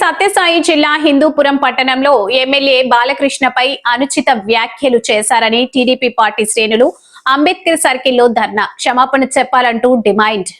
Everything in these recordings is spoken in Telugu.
సత్యసాయి జిల్లా హిందూపురం పట్టణంలో ఎమ్మెల్యే బాలకృష్ణపై అనుచిత వ్యాఖ్యలు చేశారని టీడీపీ పార్టీ శ్రేణులు అంబేద్కర్ సర్కిల్లో ధర్నా. క్షమాపణ చెప్పాలంటూ డిమాండ్.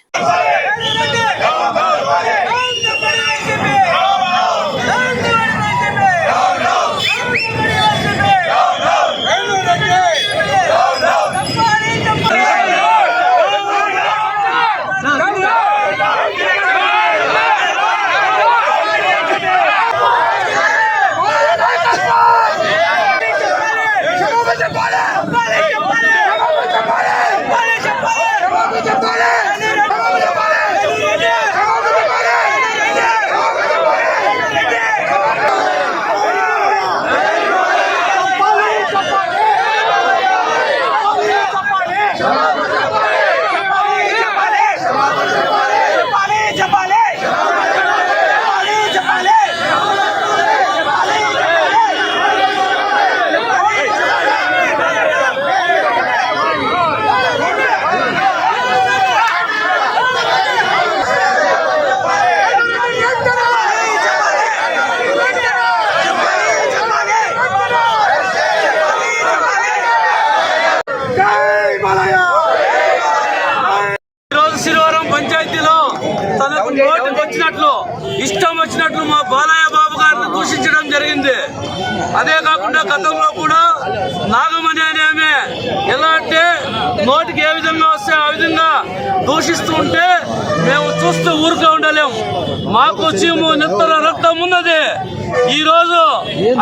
వచ్చినట్లు మా బాలయ్య బాబు గారిని దూషించడం జరిగింది. అదే కాకుండా గతంలో కూడా నాగమణి అనే ఆమె ఎలా అంటే నోటికి ఏ విధంగా వస్తే ఆ విధంగా దూషిస్తూ ఉంటే మేము చూస్తూ ఊరుగా ఉండలేము మాకు చీము నిత్తర రక్తం ఉన్నది. ఈ రోజు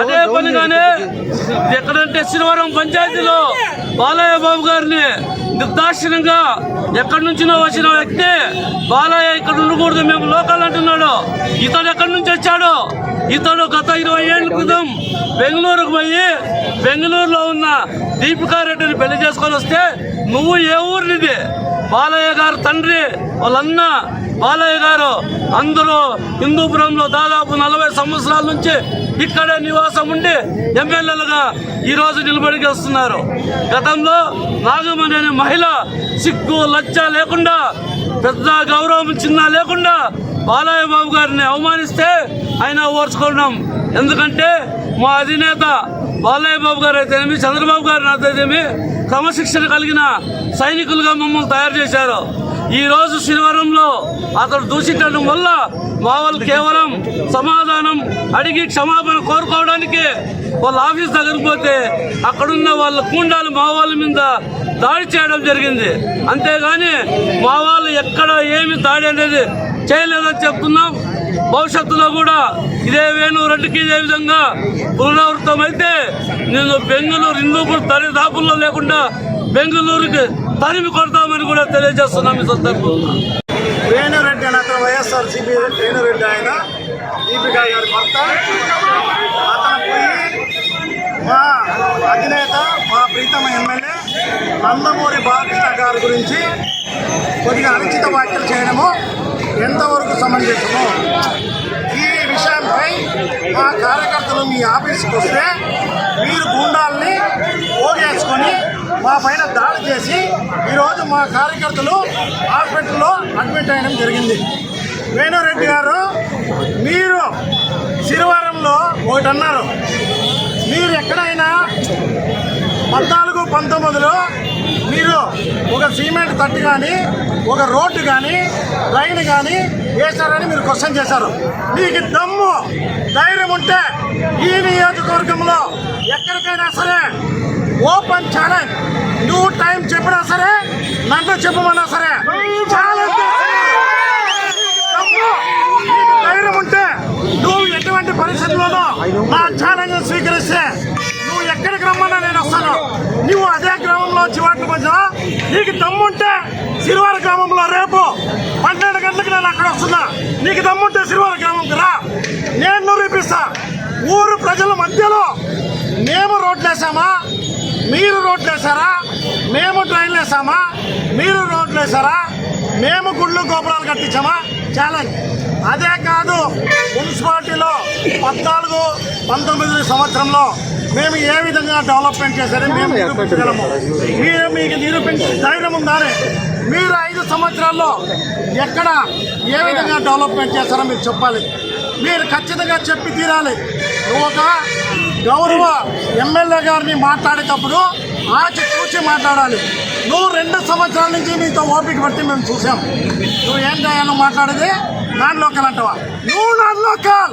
అదే పనిగానే ఎక్కడంటే శనివారం పంచాయతీలో బాలయ్య బాబు గారిని నిర్దాక్షిణంగా ఎక్కడి నుంచినో వచ్చిన వ్యక్తి బాలయ్య ఇక్కడ మేము లోకల్ అంటున్నాడు. ఇతడు ఎక్కడి నుంచి వచ్చాడు? ఇతడు గత ఇరవై ఏళ్ళ క్రితం బెంగళూరుకు పోయి బెంగళూరులో ఉన్న దీపికా రెడ్డిని పెళ్ళి చేసుకొని వస్తే నువ్వు ఏ ఊరినిది? బాలయ్య గారు తండ్రి వాళ్ళన్న బాలయ్య గారు అందరూ హిందూపురంలో దాదాపు నలభై సంవత్సరాల నుంచి ఇక్కడే నివాసం ఉండి ఎమ్మెల్యేలుగా ఈ రోజు నిలబడికి వస్తున్నారు. గతంలో నాగమణి అనే మహిళ సిగ్గు లజ్జ లేకుండా పెద్ద గౌరవం చిన్న లేకుండా బాలయ్య బాబు గారిని అవమానిస్తే ఆయన ఓర్చుకున్నాం ఎందుకంటే మా అధినేత బాలయ్య బాబు గారు అయితేనేమి చంద్రబాబు గారిని అయితేనేమి క్రమశిక్షణ కలిగిన సైనికులుగా మమ్మల్ని తయారు చేశారు. ఈ రోజు శనివారంలో అతడు దూషించడం వల్ల మా వాళ్ళు కేవలం సమాధానం అడిగి క్షమాపణ కోరుకోవడానికి వాళ్ళ ఆఫీస్ దగ్గరికి పోతే అక్కడున్న వాళ్ళ కుండాలు మా వాళ్ళ మీద దాడి చేయడం జరిగింది. అంతేగాని మా వాళ్ళు ఎక్కడ ఏమి దాడి అనేది చేయలేదని చెప్తున్నాం. భవిష్యత్తులో కూడా ఇదే వేణు రెడ్డికి ఇదే విధంగా పునరావృతం అయితే నేను బెంగళూరు హిందూపూర్ తల్లిదాపుల్లో లేకుండా బెంగళూరుకి తరిమి కొడతామని కూడా తెలియజేస్తున్నాం ఈ సందర్భంగా. వేణురెడ్డి అని అతను వైఎస్ఆర్సీపీ వేణురెడ్డి ఆయన దీపికా గారి భర్త. అతను పోయి మా అధినేత మా ప్రీతమ ఎమ్మెల్యే నందమూరి బాలకృష్ణ గారి గురించి కొద్దిగా అనుచిత వ్యాఖ్యలు చేయడము ఎంతవరకు సమంజసము. ఈ విషయంపై మా కార్యకర్తలు మీ ఆఫీస్కి వస్తే మీరు గుండాల్ని ఓడేసుకొని మా పైన దాడి చేసి ఈరోజు మా కార్యకర్తలు హాస్పిటల్లో అడ్మిట్ అయ్యడం జరిగింది. వేణురెడ్డి గారు మీరు శనివారంలో ఒకటి అన్నారు. మీరు ఎక్కడైనా పద్నాలుగు పంతొమ్మిదిలో మీరు ఒక సిమెంట్ తట్టు కానీ ఒక రోడ్డు కానీ ట్రైన్ కానీ వేశారని మీరు క్వశ్చన్ చేశారు. మీకు దమ్ము ధైర్యం ఉంటే ఈ నియోజకవర్గంలో ఎక్కడికైనా సరే ఓపెన్ ఛాలెంజ్ నువ్వు టైం చెప్పినా సరే నన్ను చెప్పమన్నా సరే. ధైర్యం ఉంటే నువ్వు ఎటువంటి పరిస్థితుల్లోనూ నా ఛాలెంజ్ స్వీకరిస్తే నువ్వు ఎక్కడికి రమ్మన్నా నేను వస్తాను. నువ్వు అదే గ్రామంలో చివాట్లు మధ్య నీకు దమ్ముంటే సిరివార గ్రామంలో రేపు పన్నెండు గంటలకు నేను అక్కడ వస్తున్నా. నీకు దమ్ముంటే సిరివార గ్రామంకి రా. నేను నిరూపిస్తా. ఊరు ప్రజల మధ్యలో మేము రోడ్లు వేసామా మీరు రోడ్లు వేసారా మేము ట్రైన్లు వేసామా మీరు రోడ్లు వేసారా మేము గుళ్ళు గోపురాలు కట్టించామా? ఛాలెంజ్ అదే కాదు మున్సిపాలిటీలో పద్నాలుగు పంతొమ్మిది సంవత్సరంలో మేము ఏ విధంగా డెవలప్మెంట్ చేశారని మేము నిరూపించగలము. మీరు మీకు నిరూపించే ధైర్యం ఉందని మీరు ఐదు సంవత్సరాల్లో ఎక్కడ ఏ విధంగా డెవలప్మెంట్ చేస్తారో మీరు చెప్పాలి. మీరు ఖచ్చితంగా చెప్పి తీరాలి. నువ్వు ఒక గౌరవ ఎమ్మెల్యే గారిని మాట్లాడేటప్పుడు ఆచి చూచి మాట్లాడాలి. నువ్వు రెండు సంవత్సరాల నుంచి నీతో ఓపిక బట్టి మేము చూసాం నువ్వు ఏం చేయాలో మాట్లాడేది నాన్ లోకల్ అంటావా? నువ్వు నాన్ లోకల్!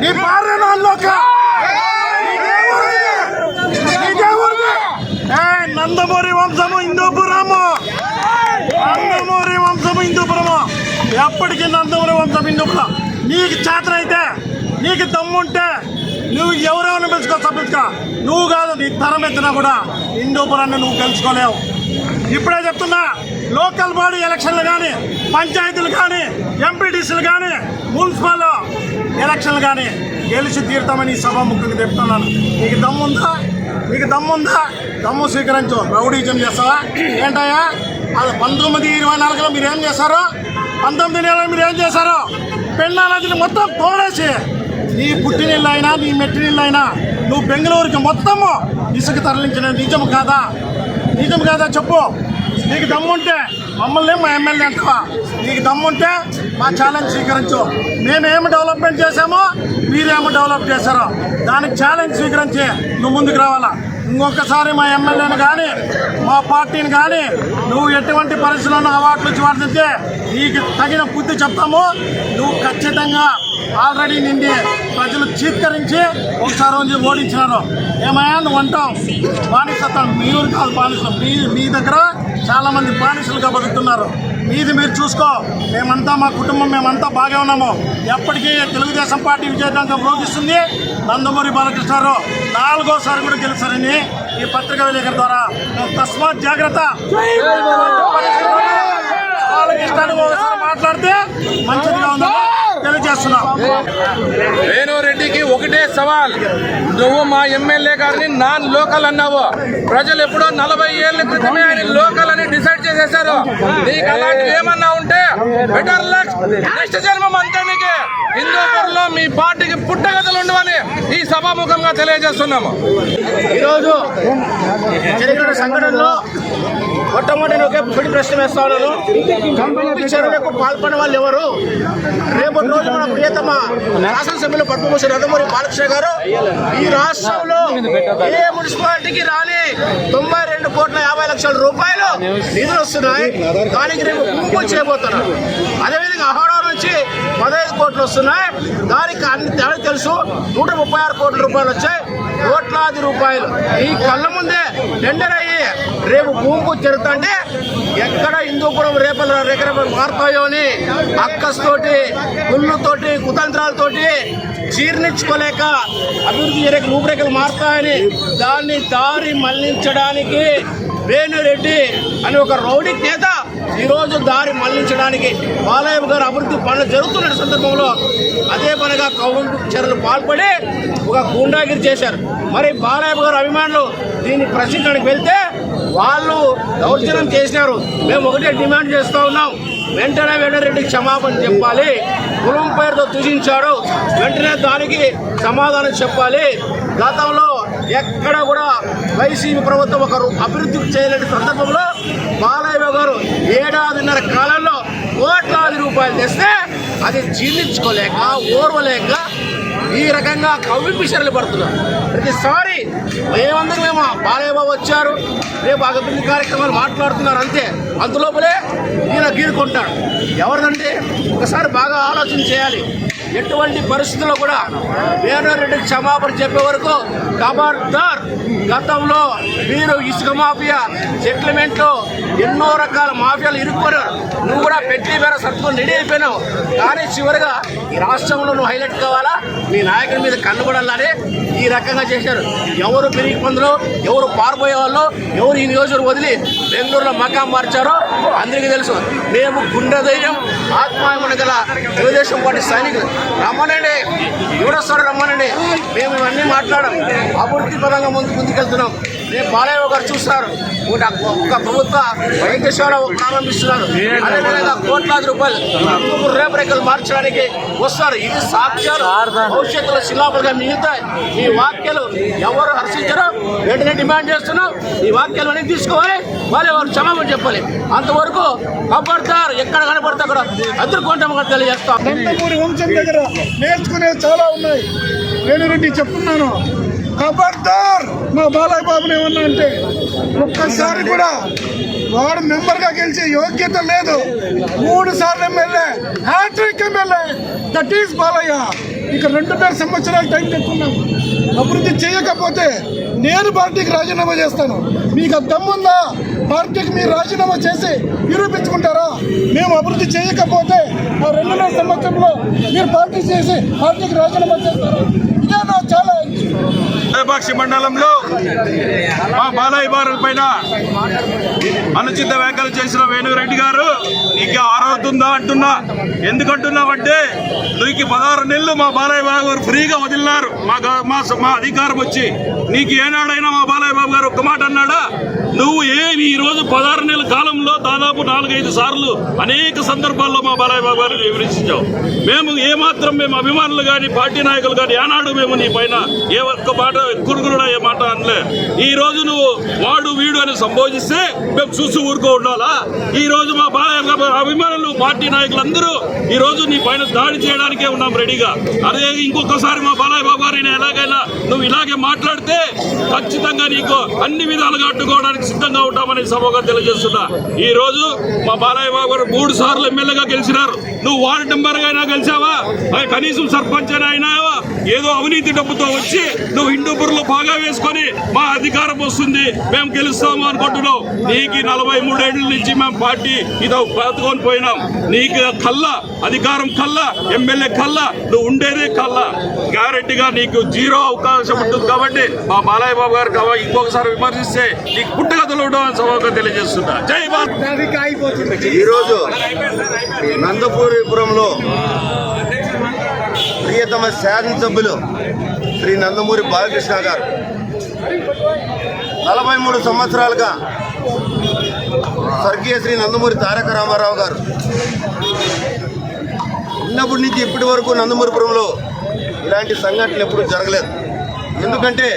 నీ భార్య నాన్ లోకల్! నందమూరి వంశము హిందూపురము! నందమూరి వంశము హిందూపురము! ఎప్పటికీ నందమూరి వంశం హిందూపురం. నీకు చేతనైతే నీకు దమ్ముంటే నువ్వు ఎవరెవరిని పిలుచుకో సభ్యులుగా నువ్వు కాదు నీ తరం ఎత్తినా కూడా హిందూపురాన్ని నువ్వు గెలుచుకోలేవు ఇప్పుడే చెప్తున్నా లోకల్ బాడీ ఎలక్షన్లు కానీ పంచాయతీలు కానీ ఎంపీటీసీలు కానీ మున్సిపల్ ఎలక్షన్లు కానీ గెలిచి తీరుతామని సభ సభాముఖంగా చెప్తున్నాను నీకు దమ్ముందా నీకు దమ్ముందా దమ్ము స్వీకరించు. రౌడీజం చేస్తావా? ఏంటయ్యా? అది పంతొమ్మిది ఇరవై నాలుగులో మీరు ఏం చేశారు? పంతొమ్మిది నెలలో మీరు ఏం చేశారు? పెన్నా నదిని మొత్తం తోడేసి నీ పుట్టినిల్లు అయినా నీ మెట్టినిల్లు అయినా నువ్వు బెంగళూరుకి మొత్తము ఇసుక తరలించిన నిజం కాదా? నిజం కాదా చెప్పు. నీకు దమ్ముంటే మమ్మల్ని మా ఎమ్మెల్యే అంటావా? నీకు దమ్ముంటే మా ఛాలెంజ్ స్వీకరించు. మేమేమి డెవలప్మెంట్ చేశామో మీరేమో డెవలప్ చేశారో. దానికి ఛాలెంజ్ స్వీకరించి నువ్వు ముందుకు రావాలా? ఇంకొకసారి మా ఎమ్మెల్యేని కానీ మా పార్టీని కానీ నువ్వు ఎటువంటి పరిస్థితుల్లో అవార్డులు ఇచ్చి వాడితే నీకు తగిన బుద్ధి చెప్తాము. నువ్వు ఖచ్చితంగా ఆల్రెడీ నిండి ప్రజలు చీత్కరించి ఒకసారి రోజు ఓడించినారు. ఏమయ్యా నువ్వు అంటావు? బానిసత్వం మీరు కాదు బానిసలు మీ మీ దగ్గర చాలామంది బానిసలుగా బతుకుతున్నారు. మీది మీరు చూసుకో. మేమంతా మా కుటుంబం మేమంతా బాగా ఉన్నాము. ఎప్పటికీ తెలుగుదేశం పార్టీ విజయవంతంగా ప్రోగిస్తుంది నందమూరి బాలకృష్ణారావు నాలుగోసారి కూడా గెలుస్తారని ఈ పత్రికా విలేకరు ద్వారా. తస్మాత్ జాగ్రత్త. ఒకసారి మాట్లాడితే మంచిదిగా ఉందని తెలియజేస్తున్నాం. వేణురెడ్డికి ఒకటే సవాల్. నువ్వు మా ఎమ్మెల్యే గారిని నాన్ లోకల్ అన్నావు. ప్రజలు ఎప్పుడో నలభై ఏళ్ళ క్రితమే ఆయన లోకల్ అని డిసైడ్ చేసేశారు. నీకు అలాంటివి ఏమన్నా ఉంటే బెటర్ లక్ నెక్స్ట్ జన్మం అంతే నీకు. హిందూపూర్లో మీ పార్టీకి పుట్టగతులు ఉండవని ఈ సభాముఖంగా తెలియజేస్తున్నాము. ఈరోజు జరిగిన సంఘటనలో మొట్టమొదటి ఒకే పొడి ప్రశ్న వేస్తా ఉన్నాను కంపెనీ చర్యలకు పాల్పడిన వాళ్ళు ఎవరు? రేపటి రోజు మన ప్రియతమ శాసనసభ్యులు పద్మభూషణ్ రథమూరి బాలకృష్ణ గారు. ఈ రాష్ట్రంలో ఏ మున్సిపాలిటీకి రాని తొంభై రెండు కోట్ల యాభై లక్షల రూపాయలు నిధులు వస్తున్నాయి. దానికి రేపు గుంపు చేయబోతున్నారు. అదేవిధంగా అహోరా నుంచి పదహైదు కోట్లు వస్తున్నాయి. దానికి అన్ని తెలుసు. నూట ముప్పై ఆరు కోట్ల రూపాయలు వచ్చాయి. కోట్లాది రూపాయలు. ఈ కళ్ళ ముందే టెండర్ అయ్యి రేపు భూమికి జరుగుతుంటే ఎక్కడ హిందూపురం రేపల రేఖరేపలు మారుతాయో అని అక్కస్తోటి గుళ్ళుతోటి కుతంత్రాలతోటి జీర్ణించుకోలేక అభివృద్ధి జరిగే రూపురేఖలు మారుతాయని దాన్ని దారి మళ్ళించడానికి వేణురెడ్డి అని ఒక రౌడీ నేత ఈరోజు దారి మళ్ళించడానికి బాలయ్య గారు అభివృద్ధి పనులు జరుగుతున్న సందర్భంలో అదే పనిగా కౌంటు చర్యలు పాల్పడి ఒక గుండాగిరి చేశారు. మరి బాలయ్య గారు అభిమానులు దీన్ని ప్రశ్నించడానికి వెళ్తే వాళ్ళు దౌర్జన్యం చేసినారు. మేము ఒకటే డిమాండ్ చేస్తూ ఉన్నాం. వెంటనే వెంటరెడ్డికి క్షమాపణ చెప్పాలి. కులం పేరుతో దూషించాడు వెంటనే దానికి సమాధానం చెప్పాలి. గతంలో ఎక్కడ కూడా వైసీపీ ప్రభుత్వం ఒక అభివృద్ధి చేయలేని సందర్భంలో బాలయ్య గారు ఏడాదిన్నర కాలంలో కోట్లాది రూపాయలు తెస్తే అది జీర్ణించుకోలేక ఓర్వలేక ఈ రకంగా కవ్వింపిషన్లు పడుతున్నారు. ప్రతిసారి మేమందరం మేము బాలయ్య బాబు వచ్చారు రేపు అభివృద్ధి కార్యక్రమాలు మాట్లాడుతున్నారు అంతే. అందులోపలే ఈయన గీరుకుంటాడు. ఎవరిదంటే ఒకసారి బాగా ఆలోచన చేయాలి. ఎటువంటి పరిస్థితుల్లో కూడా వేణురెడ్డికి క్షమాపణ చెప్పే వరకు ఖబర్దార్ గతంలో మీరు ఇసుక మాఫియా సెటిల్మెంట్లో ఎన్నో రకాల మాఫియాలు ఇరుక్కున్నారు. నువ్వు కూడా పెట్టి మేర సర్దుకొని రెడీ అయిపోయినావు. కానీ చివరిగా ఈ రాష్ట్రంలో నువ్వు హైలైట్ కావాలా? మీ నాయకుడి మీద కన్నుబడాలని ఈ రకంగా చేశారు. ఎవరు పెరిగి పొందరు ఎవరు పారిపోయే వాళ్ళు ఎవరు ఈ నియోజకవర్గం వదిలి బెంగళూరులో మకాం మార్చారు? అందరికీ తెలుసు. మేము గుండె ధైర్యం ఆత్మాయమున గల తెలుగుదేశం పార్టీ సైనికులు. రమ్మనండి. ఎవడొస్తాడు రమ్మనండి. మేము ఇవన్నీ మాట్లాడం అభివృద్ధి పరంగా ముందు ముందుకెళ్తున్నాం. రేపు బాలయ్య గారు చూస్తారు. ఒక ప్రభుత్వ వైద్యశాల ప్రారంభిస్తున్నారు అదేవిధంగా కోట్లాది రూపాయలు రూపురేఖలు మార్చడానికి వస్తారు. ఇది సాక్ష్యాలు భవిష్యత్తులో శిలాపులుగా మిగులుతాయి. ఈ వాక్యాలు ఎవరు హర్షించరో వెంటనే డిమాండ్ చేస్తున్నాం. ఈ వాక్యాలు వెనక్కి తీసుకోవాలి. వాళ్ళు ఎవరు క్షమాపణ చెప్పాలి. అంతవరకు కబర్దార్ ఎక్కడ కనపడితే అక్కడ అద్దరుకుంటామని తెలియజేస్తాం. దగ్గర నేర్చుకునేవి చాలా ఉన్నాయి. వేణురెడ్డి చెప్తున్నాను. ఖబర్దార్ మా బాలయ్య బాబుని ఏమన్నా అంటే ఒక్కసారి కూడా వాడు మెంబర్గా గెలిచే యోగ్యత లేదు. మూడు సార్లు MLA hat trick MLA. That is Balayya. ఇక రెండున్నర సంవత్సరాలు టైం తెచ్చుకున్నాం. అభివృద్ధి చేయకపోతే నేను పార్టీకి రాజీనామా చేస్తాను. మీకు దమ్ముందా పార్టీకి మీరు రాజీనామా చేసి నిరూపించుకుంటారా? మేము అభివృద్ధి చేయకపోతే ఆ రెండున్నర సంవత్సరంలో మీరు పార్టీ చేసి పార్టీకి రాజీనామా చేస్తారా? ఇదే మండలంలో మా బాలయ్య బారు పైన అనుచిత వ్యాఖ్యలు చేసిన వేణురెడ్డి గారు నీకు ఆరవుతుందా అంటున్నా. ఎందుకంటున్నావంటే నీకు పదహారు నెలలు మా బాలయ్య బాబు గారు ఫ్రీగా వదిలినారు. మా మా స- మా అధికారం వచ్చి నీకు ఏనాడైనా మా బాలయ్య బాబు గారు ఒక్క మాట అన్నాడా? నువ్వు ఏమి ఈరోజు పదహారు నెలల కాలంలో దాదాపు నాలుగైదు సార్లు అనేక సందర్భాల్లో మా బాలయ్య బాబు గారిని విమర్శించావు. మేము ఏమాత్రం మేము అభిమానులు కానీ పార్టీ నాయకులు కానీ ఏనాడు మేము నీ పైన ఏ ఒక్క మాట కురుగురుడా ఏ మాట అనలే. ఈ రోజు నువ్వు వాడు వీడు అని సంబోధిస్తే మేము చూసి ఊరుకో ఉండాలా? ఈ రోజు మా బాలయ్య అభిమానులు పార్టీ నాయకులందరూ ఈ రోజు నీ పైన దాడి చేయడానికే ఉన్నాం రెడీగా. అదే ఇంకొకసారి మా బాలయ్య బాబు గారిని ఎలాగైనా నువ్వు ఇలాగే మాట్లాడితే ఖచ్చితంగా నీకు అన్ని విధాలుగా అడ్డుకోవడానికి సిద్ధంగా ఉంటామని సభగా తెలియజేస్తున్నా. ఈ రోజు మా బాలయ్య బాబు గారు మూడు సార్లు ఎమ్మెల్యేగా గెలిచినారు. నువ్వు వార్డు మెంబర్గా అయినా గెలిచావా? కనీసం సర్పంచ్ అయినా ఏదో అవినీతి డబ్బుతో వచ్చి నువ్వు హిందూ బుర్రలో బాగా వేసుకొని మా అధికారం వస్తుంది. మేము గెలుస్తాము అనుకుంటున్నావు. నీకు నలభై మూడేళ్ళ నుంచి మేము పార్టీ ఇదో బ్రతుకొని పోయినాం. నీకు కల్లా అధికారం కల్లా ఎమ్మెల్యే కల్లా నువ్వు ఉండేదే కల్లా గ్యారెంటీగా నీకు జీరో అవకాశం ఉంటుంది కాబట్టి మా బాలయ్య బాబు గారు కావ- ఇంకొకసారి విమర్శిస్తే నీకు పుట్టగతులు ఉండవని సభగా తెలియజేస్తున్నా. జై బాబు ఈరోజు నందపూరిపురంలో ప్రియతమ శాసనసభ్యులు శ్రీ నందమూరి బాలకృష్ణ గారు. నలభై మూడు సంవత్సరాలుగా స్వర్గీయ శ్రీ నందమూరి తారక రామారావు గారు. ఉన్నప్పటి నుంచి ఇప్పటి వరకు నందమూరిపురంలో ఇలాంటి సంఘటనలు ఎప్పుడూ జరగలేదు. ఎందుకంటే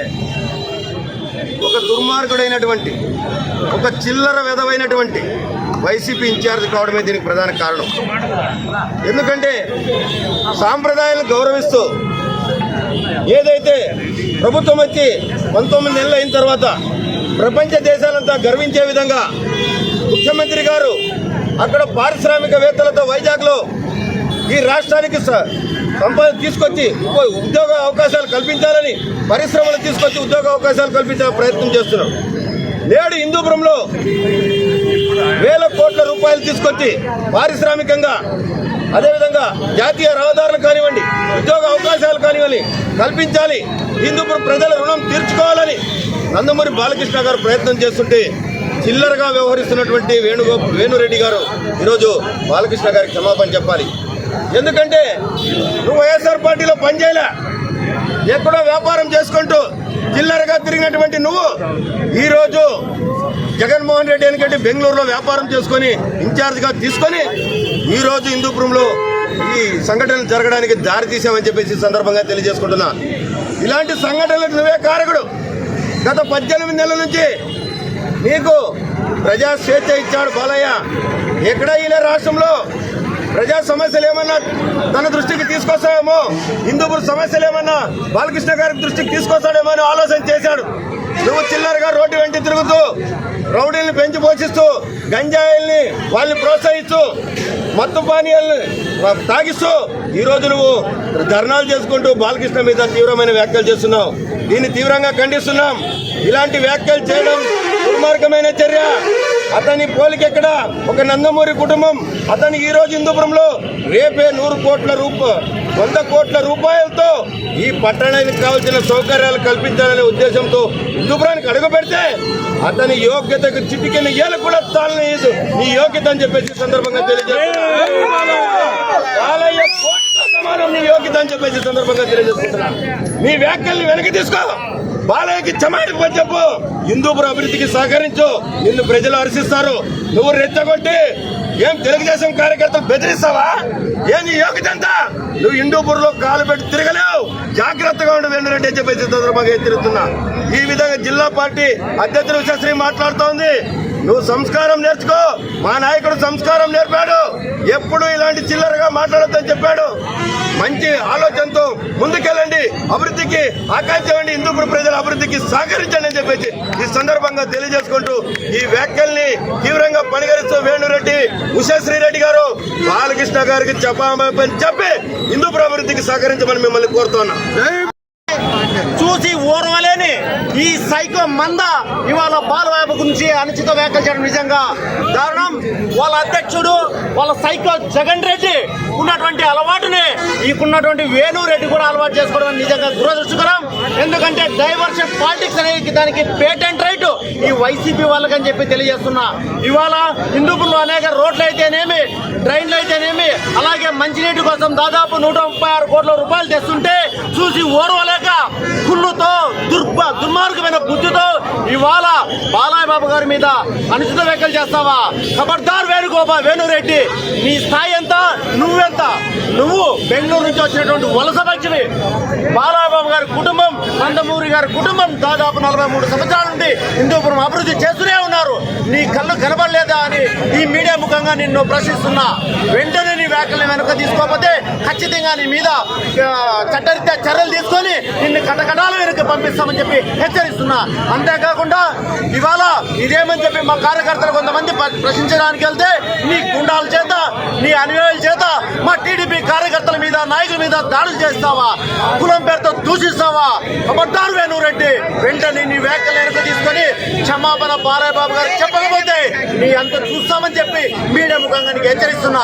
ఒక దుర్మార్గుడైనటువంటి ఒక చిల్లర విధమైనటువంటి వైసీపీ ఇన్ఛార్జ్ కావడమే దీనికి ప్రధాన కారణం. ఎందుకంటే సాంప్రదాయాలను గౌరవిస్తూ ఏదైతే ప్రభుత్వం వచ్చి పంతొమ్మిది నెలలు అయిన తర్వాత ప్రపంచ దేశాలంతా గర్వించే విధంగా ముఖ్యమంత్రి గారు అక్కడ పారిశ్రామికవేత్తలతో వైజాగ్లో ఈ రాష్ట్రానికి సంపద తీసుకొచ్చి ఉద్యోగ అవకాశాలు కల్పించాలని పరిశ్రమలు తీసుకొచ్చి ఉద్యోగ అవకాశాలు కల్పించే ప్రయత్నం చేస్తున్నాం నేడు హిందూపురంలో వేల కోట్ల రూపాయలు తీసుకొచ్చి పారిశ్రామికంగా అదేవిధంగా జాతీయ రహదారులు కానివ్వండి ఉద్యోగ అవకాశాలు కానివ్వండి కల్పించాలి. హిందూపురం ప్రజల రుణం తీర్చుకోవాలని నందమూరి బాలకృష్ణ గారు ప్రయత్నం చేస్తుంటే చిల్లరగా వ్యవహరిస్తున్నటువంటి వేణుగో వేణురెడ్డి గారు ఈరోజు బాలకృష్ణ గారికి క్షమాపణ చెప్పాలి. ఎందుకంటే నువ్వు వైఎస్ఆర్ పార్టీలో పనిచేయలే. ఎక్కడో వ్యాపారం చేసుకుంటూ చిల్లరగా తిరిగినటువంటి నువ్వు ఈరోజు జగన్మోహన్ రెడ్డి ఎందుకంటే బెంగళూరులో వ్యాపారం చేసుకొని ఇన్ఛార్జ్గా తీసుకొని ఈరోజు హిందూపురంలో ఈ సంఘటనలు జరగడానికి దారి తీసామని చెప్పేసి సందర్భంగా తెలియజేసుకుంటున్నా. ఇలాంటి సంఘటనలకు నువ్వే కారకుడు. గత పద్దెనిమిది నెలల నుంచి నీకు ప్రజా స్వేచ్ఛ ఇచ్చాడు బాలయ్య. ఎక్కడ ఇలా రాష్ట్రంలో ప్రజా సమస్యలు ఏమన్నా తన దృష్టికి తీసుకొస్తాయేమో? హిందూపూర్ సమస్యలు ఏమన్నా బాలకృష్ణ గారి దృష్టికి తీసుకొస్తాడేమో అని ఆలోచన చేశాడు. నువ్వు చిల్లరగా రోడ్డు వెంట తిరుగుతూ రౌడీల్ని పెంచి పోషిస్తూ గంజాయిల్ని వాళ్ళని ప్రోత్సహిస్తూ మత్తు పానీయాల్ని తాగిస్తూ ఈరోజు నువ్వు ధర్నాలు చేసుకుంటూ బాలకృష్ణ మీద తీవ్రమైన వ్యాఖ్యలు చేస్తున్నావు. దీన్ని తీవ్రంగా ఖండిస్తున్నాం. ఇలాంటి వ్యాఖ్యలు చేయడం దుర్మార్గమైన చర్య. అతని పోలికెక్కడ ఒక నందమూరి కుటుంబం. అతని ఈ రోజు హిందూపురంలో రేపే నూరు కోట్ల రూప వంద కోట్ల రూపాయలతో ఈ పట్టణానికి కావాల్సిన సౌకర్యాలు కల్పించాలనే ఉద్దేశంతో హిందూపురానికి అడుగు పెడితే అతని యోగ్యతకు చిటికిన ఏళ్ళు కూడా తాళలేదు. నీ యోగ్యత అని చెప్పేసి సందర్భంగా తెలియజేస్తున్నా నీ యోగ్యత అని చెప్పేసి సందర్భంగా తెలియజేస్తున్నా నీ వ్యాఖ్యల్ని వెనక్కి తీసుకో. బాలయ్యకి క్షమాపణ చెప్పు. హిందూపురం అభివృద్ధికి సహకరించు. నిన్ను ప్రజలు హర్షిస్తారు. నువ్వు రెచ్చగొట్టి ఏం తెలుగుదేశం కార్యకర్తలు బెదిరిస్తావా? నీ యోగ్యత నువ్వు హిందూపూర్లో కాలు పెట్టి తిరగలేవు. జాగ్రత్తగా ఉండు వెంటనే అని చెప్పేసి సందర్భంగా ఈ విధంగా జిల్లా పార్టీ అధ్యక్షులు విశ్వశ్రీ మాట్లాడుతోంది. నువ్వు సంస్కారం నేర్చుకో. మా నాయకుడు సంస్కారం నేర్పాడు. ఎప్పుడు ఇలాంటి చిల్లరగా మాట్లాడొద్దని చెప్పాడు. మంచి ఆలోచనతో ముందుకెళ్ళండి. అభివృద్ధికి ఆకాంక్షండి హిందూపుర ప్రజల అభివృద్ధికి సహకరించండి అని చెప్పేసి ఈ సందర్భంగా తెలియజేసుకుంటూ ఈ వ్యాఖ్యల్ని తీవ్రంగా పరిగణిస్తూ వేణురెడ్డి ఉషశ్రీ రెడ్డి గారు బాలకృష్ణ గారికి చెప్పమని చెప్పి హిందూ ప్రవృత్తికి సహకరించమని మిమ్మల్ని కోరుతున్నాం. చూసి ఓర్వలేని ఈ సైకో మంద ఇవాళ బాలబాబు గురించి అనుచిత వ్యాఖ్యలు చేయడం నిజంగా దారుణం. వాళ్ళ అధ్యక్షుడు వాళ్ళ సైకో జగన్ రెడ్డి ఉన్నటువంటి అలవాటుని ఈకున్నటువంటి వేణు రెడ్డి కూడా అలవాటు చేసుకోవడం నిజంగా దురదృష్టకరం. ఎందుకంటే డైవర్షన్ పాలిటిక్స్ అనేది దానికి పేటెంట్ రైట్. ఈ వైసీపీ వాళ్ళకని చెప్పి తెలియజేస్తున్నా. ఇవాళ హిందూపుల్లో అనేక రోడ్లు అయితేనేమి ట్రైన్లు అయితేనేమి అలాగే మంచినీటి కోసం దాదాపు నూట ముప్పై ఆరు కోట్ల రూపాయలు తెస్తుంటే చూసి ఓర్వలేక కుళ్ళుతో దుర్భ దుర్మార్గమైన బుద్ధితో ఇవాళ బాలాయ్ బాబు గారి మీద అనుచిత వ్యాఖ్యలు చేస్తావా? ఖబర్దార్ వేణుగోపా వేణురెడ్డి నీ స్థాయి ఎంత? నువ్వెంత? నువ్వు బెంగళూరు నుంచి వచ్చినటువంటి వలస పక్షివి బాలాయ్ బాబు గారి కుటుంబం నందమూరి గారి కుటుంబం దాదాపు నలభై మూడు సంవత్సరాల నుండి హిందూపురం అభివృద్ధి చేస్తూనే ఉన్నారు. నీ కళ్ళు కనబడలేదా అని ఈ మీడియా ముఖంగా నిన్ను ప్రశ్నిస్తున్నా. వెంటనే నీ వెనుక తీసుకోకపోతే ఖచ్చితంగా నీ మీద చట్టరీత్యా చర్యలు తీసుకొని నిన్ను కటకటాల వెనుక పంపిస్తామని చెప్పి హెచ్చరిస్తున్నా. అంతేకాకుండా ఇవాళ ఇదేమని చెప్పి మా కార్యకర్తలు కొంతమంది ప్ర- ప్రశ్నించడానికి వెళ్తే నీ గుండాల చేత నీ అనుయాయుల చేత మా టీడీపీ కార్యకర్తల మీద నాయకుల మీద దాడులు చేస్తావా? కులం పేరుతో దూషిస్తావా? అబద్ధాలు వేణురెడ్డి వెంటనే నీ వ్యాఖ్యలు వెనుక తీసుకొని క్షమాపణ బాలయ్య బాబు గారు చెప్పకపోతే నీ అంత చూస్తామని చెప్పి మీడియా ముఖంగా నీకు హెచ్చరిస్తున్నా.